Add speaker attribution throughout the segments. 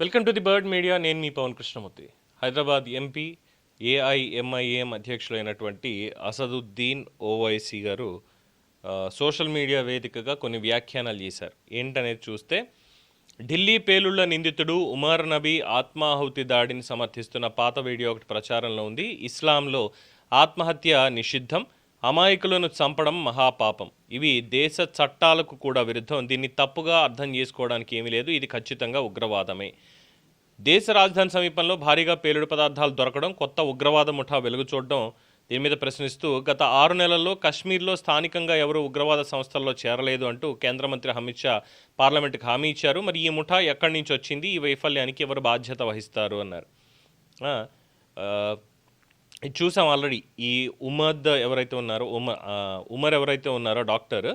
Speaker 1: Welcome to the bird media. నేను మీ Pawan Krishnamurthy. Hyderabad MP AIMIM అధ్యక్షులైనటువంటి అసదుద్దీన్ ఓవైసీ గారు సోషల్ మీడియా వేదికగా కొన్ని వ్యాఖ్యానాలు చేశారు. ఏంటనేది చూస్తే ఢిల్లీ పేలుళ్ళ నిందితుడు ఉమర్ నబీ ఆత్మాహుతి దాడిని సమర్థిస్తున్న పాత వీడియో ఒకటి ప్రచారంలో ఉంది. ఇస్లాంలో ఆత్మహత్య నిషిద్ధం. అమాయకులను చంపడం మహాపాపం. ఇవి దేశ చట్టాలకు కూడా విరుద్ధం. దీన్ని తప్పుగా అర్థం చేసుకోవడానికి ఏమీ లేదు. ఇది ఖచ్చితంగా ఉగ్రవాదమే. దేశ రాజధాని సమీపంలో భారీగా పేలుడు పదార్థాలు దొరకడం కొత్త ఉగ్రవాద ముఠా వెలుగు చూడడం దీని మీద ప్రశ్నిస్తూ గత ఆరు నెలల్లో కశ్మీర్లో స్థానికంగా ఎవరు ఉగ్రవాద సంస్థల్లో చేరలేదు అంటూ కేంద్ర మంత్రి అమిత్ షా పార్లమెంట్కి హామీ ఇచ్చారు. మరి ఈ ముఠా ఎక్కడి నుంచి వచ్చింది? ఈ వైఫల్యానికి ఎవరు బాధ్యత వహిస్తారు? అన్నారు. చూసాం ఆల్రెడీ ఈ ఉమద్ ఎవరైతే ఉన్నారో ఉమ ఉమర్ ఎవరైతే ఉన్నారో డాక్టర్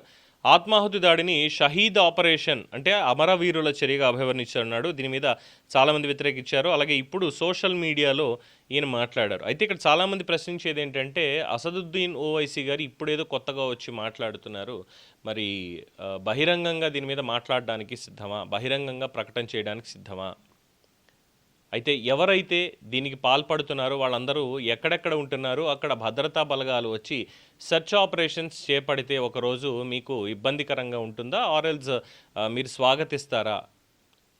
Speaker 1: ఆత్మాహుతి దాడిని షహీద్ ఆపరేషన్ అంటే అమరవీరుల చర్యగా అభివర్ణించాడు దీని మీద చాలామంది వ్యతిరేకించారు. అలాగే ఇప్పుడు సోషల్ మీడియాలో ఈయన మాట్లాడారు. అయితే ఇక్కడ చాలామంది ప్రశ్నించేది ఏంటంటే అసదుద్దీన్ ఓవైసీ గారు ఇప్పుడేదో కొత్తగా వచ్చి మాట్లాడుతున్నారు. మరి బహిరంగంగా దీని మీద మాట్లాడడానికి సిద్ధమా? బహిరంగంగా ప్రకటన చేయడానికి సిద్ధమా? అయితే ఎవరైతే దీనికి పాల్పడుతున్నారో వాళ్ళందరూ ఎక్కడెక్కడ ఉంటున్నారో అక్కడ భద్రతా బలగాలు వచ్చి సెర్చ్ ఆపరేషన్స్ చేపడితే ఒకరోజు మీకు ఇబ్బందికరంగా ఉంటుందా? ఆర్ఎల్స్ మీరు స్వాగతిస్తారా?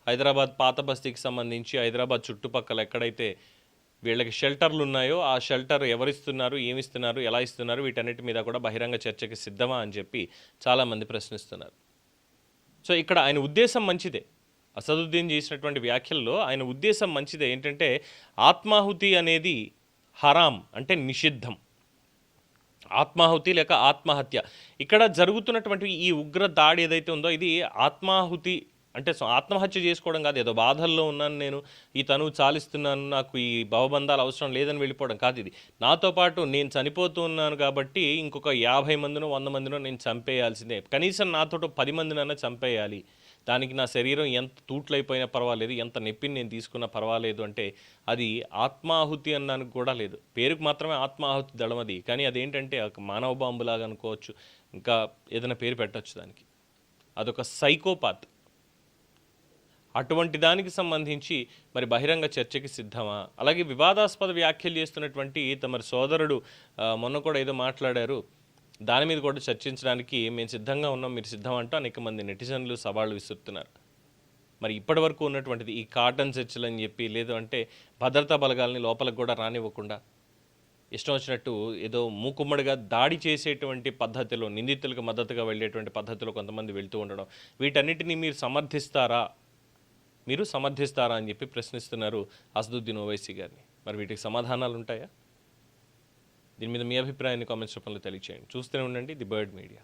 Speaker 1: హైదరాబాద్ పాత బస్తీకి సంబంధించి హైదరాబాద్ చుట్టుపక్కల ఎక్కడైతే వీళ్ళకి షెల్టర్లు ఉన్నాయో ఆ షెల్టర్ ఎవరిస్తున్నారు ఏమిస్తున్నారు ఎలా ఇస్తున్నారు వీటన్నిటి మీద కూడా బహిరంగ చర్చకి సిద్ధమా అని చెప్పి చాలామంది ప్రశ్నిస్తున్నారు. సో ఇక్కడ ఆయన ఉద్దేశం మంచిదే. అసదుద్దీన్ చేసినటువంటి వ్యాఖ్యల్లో ఆయన ఉద్దేశం మంచిదే. ఏంటంటే ఆత్మాహుతి అనేది హరాం అంటే నిషిద్ధం. ఆత్మాహుతి లేక ఆత్మహత్య. ఇక్కడ జరుగుతున్నటువంటి ఈ ఉగ్ర దాడి ఏదైతే ఉందో ఇది ఆత్మాహుతి అంటే ఆత్మహత్య చేసుకోవడం కాదు ఏదో బాధల్లో ఉన్నాను నేను ఈ తనువు చాలిస్తున్నాను నాకు ఈ భవబంధాలు అవసరం లేదని వెళ్ళిపోవడం కాదు ఇది. నాతో పాటు నేను చనిపోతూ ఉన్నాను కాబట్టి ఇంకొక యాభై మందినో వంద మందినో నేను చంపేయాల్సిందే. కనీసం నాతో పది మందినైనా చంపేయాలి. దానికి నా శరీరం ఎంత తూట్లైపోయినా పర్వాలేదు ఎంత నొప్పిని నేను తీసుకున్నా పర్వాలేదు అంటే అది ఆత్మాహుతి అన్నానికి కూడా లేదు. పేరుకు మాత్రమే ఆత్మాహుతి దళం అది కానీ అదేంటంటే ఒక మానవ బాంబులాగా అనుకోవచ్చు. ఇంకా ఏదైనా పేరు పెట్టవచ్చు దానికి. అదొక సైకోపాత్. అటువంటి దానికి సంబంధించి మరి బహిరంగ చర్చకి సిద్ధమా? అలాగే వివాదాస్పద వ్యాఖ్యలు చేస్తున్నటువంటి తమరి సోదరుడు మొన్న కూడా ఏదో మాట్లాడారు. దాని మీద కూడా చర్చించడానికి మేము సిద్ధంగా ఉన్నాం మీరు సిద్ధం అంటూ అనేక మంది నెటిజన్లు సవాళ్ళు విసురుతున్నారు. మరి ఇప్పటి వరకు ఉన్నటువంటిది ఈ కాటన్ చర్చలు అని చెప్పి లేదు అంటే భద్రతా బలగాలని లోపలికి కూడా రానివ్వకుండా ఇష్టం వచ్చినట్టు ఏదో మూకుమ్మడిగా దాడి చేసేటువంటి పద్ధతిలో నిందితులకు మద్దతుగా వెళ్ళేటువంటి పద్ధతిలో కొంతమంది వెళ్తూ ఉండడం. వీటన్నిటిని మీరు సమర్థిస్తారా? మీరు సమర్థిస్తారా అని చెప్పి ప్రశ్నిస్తున్నారు అసదుద్దీన్ ఓవైసీ గారిని. మరి వీటికి సమాధానాలు ఉంటాయా? దీని మీద మీ అభిప్రాయాన్ని కామెంట్స్ రూపంలో తెలియచేయండి. చూస్తూనే ఉండండి ది బర్డ్ మీడియా.